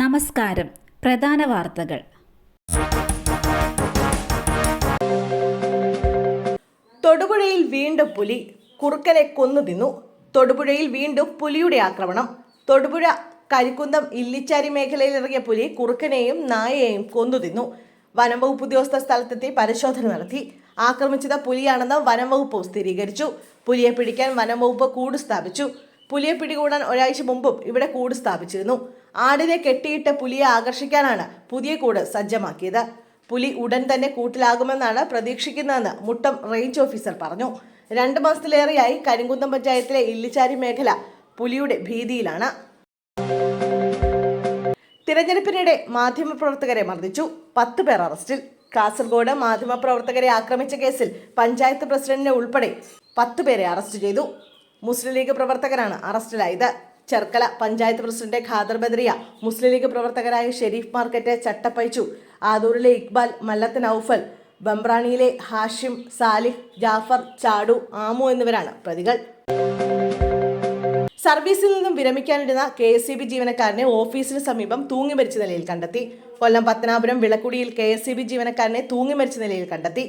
നമസ്കാരം. പ്രധാന വാർത്തകൾ. തൊടുപുഴയിൽ വീണ്ടും പുലി കുറുക്കനെ കൊന്നു തിന്നു. തൊടുപുഴയിൽ വീണ്ടും പുലിയുടെ ആക്രമണം. തൊടുപുഴ കരിക്കുന്നം ഇല്ലിച്ചാരി മേഖലയിൽ ഇറങ്ങിയ പുലി കുറുക്കനെയും നായയെയും കൊന്നു തിന്നു. വനംവകുപ്പ് ഉദ്യോഗസ്ഥ സ്ഥലത്തെത്തി പരിശോധന നടത്തി. ആക്രമിച്ചത് പുലിയാണെന്ന് വനംവകുപ്പ് സ്ഥിരീകരിച്ചു. പുലിയെ പിടിക്കാൻ വനംവകുപ്പ് കൂട് സ്ഥാപിച്ചു. പുലിയെ പിടികൂടാൻ ഒരാഴ്ച മുമ്പും ഇവിടെ കൂട് സ്ഥാപിച്ചിരുന്നു. ആടിനെ കെട്ടിയിട്ട് പുലിയെ ആകർഷിക്കാനാണ് പുതിയ കൂട് സജ്ജമാക്കിയത്. പുലി ഉടൻ തന്നെ കൂട്ടിലാകുമെന്നാണ് പ്രതീക്ഷിക്കുന്നതെന്ന് മുട്ടം റേഞ്ച് ഓഫീസർ പറഞ്ഞു. രണ്ട് മാസത്തിലേറെയായി കരിങ്കുന്നം പഞ്ചായത്തിലെ ഇല്ലിച്ചാരി മേഖല പുലിയുടെ ഭീതിയിലാണ്. തിരഞ്ഞെടുപ്പിനിടെ മാധ്യമപ്രവർത്തകരെ മർദ്ദിച്ചു. പത്ത് പേർ അറസ്റ്റിൽ. കാസർഗോഡ് മാധ്യമപ്രവർത്തകരെ ആക്രമിച്ച കേസിൽ പഞ്ചായത്ത് പ്രസിഡന്റിനെ ഉൾപ്പെടെ പത്ത് പേരെ അറസ്റ്റ് ചെയ്തു. മുസ്ലിം ലീഗ് പ്രവർത്തകരാണ് അറസ്റ്റിലായത്. ചെർക്കല പഞ്ചായത്ത് പ്രസിഡന്റ് ഖാദർ ബദ്രിയ മുസ്ലിം ലീഗ് പ്രവർത്തകരായ ഷെരീഫ് മാർക്കറ്റ് ചട്ടപ്പൈച്ചു ആദൂരിലെ ഇക്ബാൽ മല്ലത്ത് നൌഫൽ ബംബ്രാണിയിലെ ഹാഷിം സാലിഹ് ജാഫർ ചാഡു ആമു എന്നിവരാണ് പ്രതികൾ. സർവീസിൽ നിന്നും വിരമിക്കാനിരുന്ന കെ എസ് സി ബി ജീവനക്കാരനെ ഓഫീസിന് സമീപം തൂങ്ങി മരിച്ച നിലയിൽ കണ്ടെത്തി. കൊല്ലം പത്തനാപുരം വിളക്കുടിയിൽ കെ എസ് സി ബി ജീവനക്കാരനെ തൂങ്ങി മരിച്ച നിലയിൽ കണ്ടെത്തി.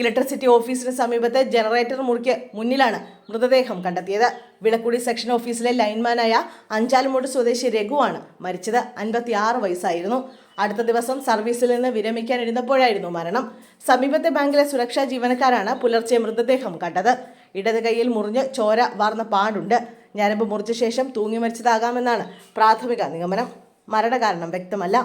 ഇലക്ട്രിസിറ്റി ഓഫീസിന് സമീപത്തെ ജനറേറ്റർ മുറിക്ക് മുന്നിലാണ് മൃതദേഹം കണ്ടെത്തിയത്. വിളക്കുടി സെക്ഷൻ ഓഫീസിലെ ലൈൻമാനായ അഞ്ചാലുമൂട് സ്വദേശി രഘുവാണ് മരിച്ചത്. അൻപത്തിയാറ് വയസ്സായിരുന്നു. അടുത്ത ദിവസം സർവീസിൽ നിന്ന് വിരമിക്കാനിരുന്നപ്പോഴായിരുന്നു മരണം. സമീപത്തെ ബാങ്കിലെ സുരക്ഷാ ജീവനക്കാരാണ് പുലർച്ചെ മൃതദേഹം കണ്ടത്. ഇടത് കൈയിൽ മുറിഞ്ഞ് ചോര വാർന്ന പാടുണ്ട്. ഞരമ്പ് മുറിച്ച ശേഷം തൂങ്ങി മരിച്ചതാകാമെന്നാണ് പ്രാഥമിക നിഗമനം. മരണകാരണം വ്യക്തമല്ല.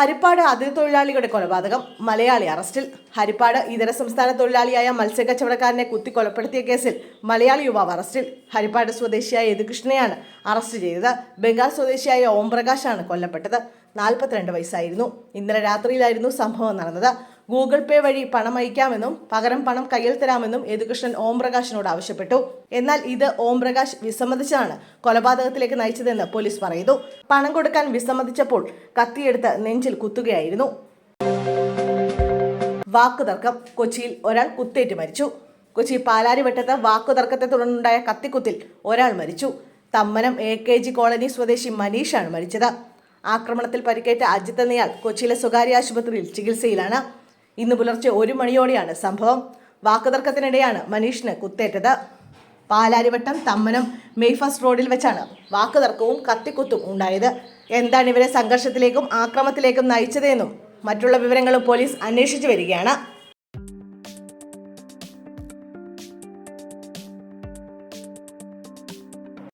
ഹരിപ്പാട് അതിഥി തൊഴിലാളികളുടെ കൊലപാതകം മലയാളി അറസ്റ്റിൽ. ഹരിപ്പാട് ഇതര സംസ്ഥാന തൊഴിലാളിയായ മത്സ്യക്കച്ചവടക്കാരനെ കുത്തി കൊലപ്പെടുത്തിയ കേസിൽ മലയാളി യുവാവ് അറസ്റ്റിൽ. ഹരിപ്പാട് സ്വദേശിയായ യദുകൃഷ്ണനെയാണ് അറസ്റ്റ് ചെയ്തത്. ബംഗാൾ സ്വദേശിയായ ഓംപ്രകാശാണ് കൊല്ലപ്പെട്ടത്. നാൽപ്പത്തിരണ്ട് വയസ്സായിരുന്നു. ഇന്നലെ രാത്രിയിലായിരുന്നു സംഭവം നടന്നത്. ഗൂഗിൾ പേ വഴി പണം അയക്കാമെന്നും പകരം പണം കയ്യിൽ തരാമെന്നും യദുകൃഷ്ണൻ ഓംപ്രകാശിനോട് ആവശ്യപ്പെട്ടു. എന്നാൽ ഇത് ഓം പ്രകാശ് വിസമ്മതിച്ചാണ് കൊലപാതകത്തിലേക്ക് നയിച്ചതെന്ന് പോലീസ് പറയുന്നു. പണം കൊടുക്കാൻ വിസമ്മതിച്ചപ്പോൾ കത്തിയെടുത്ത് നെഞ്ചിൽ കുത്തുകയായിരുന്നു. വാക്കുതർക്കം. കൊച്ചിയിൽ ഒരാൾ കുത്തേറ്റ് മരിച്ചു. കൊച്ചി പാലാരിവട്ടത്ത് വാക്കുതർക്കത്തെ തുടർന്നുണ്ടായ കത്തിക്കുത്തിൽ ഒരാൾ മരിച്ചു. Thammanam A K G colony സ്വദേശി മനീഷാണ് മരിച്ചത്. ആക്രമണത്തിൽ പരിക്കേറ്റ അജിത്ത് എന്നയാൾ കൊച്ചിയിലെ സ്വകാര്യ ആശുപത്രിയിൽ ചികിത്സയിലാണ്. ഇന്ന് പുലർച്ചെ ഒരു മണിയോടെയാണ് സംഭവം. വാക്കുതർക്കത്തിനിടെയാണ് മനീഷിന് കുത്തേറ്റത്. പാലാരിവട്ടം തമ്മനം മെയ്ഫസ് റോഡിൽ വെച്ചാണ് വാക്കുതർക്കവും കത്തിക്കുത്തും ഉണ്ടായത്. എന്താണ് ഇവരെ സംഘർഷത്തിലേക്കും ആക്രമത്തിലേക്കും നയിച്ചതെന്നും മറ്റുള്ള വിവരങ്ങളും പോലീസ് അന്വേഷിച്ചു വരികയാണ്.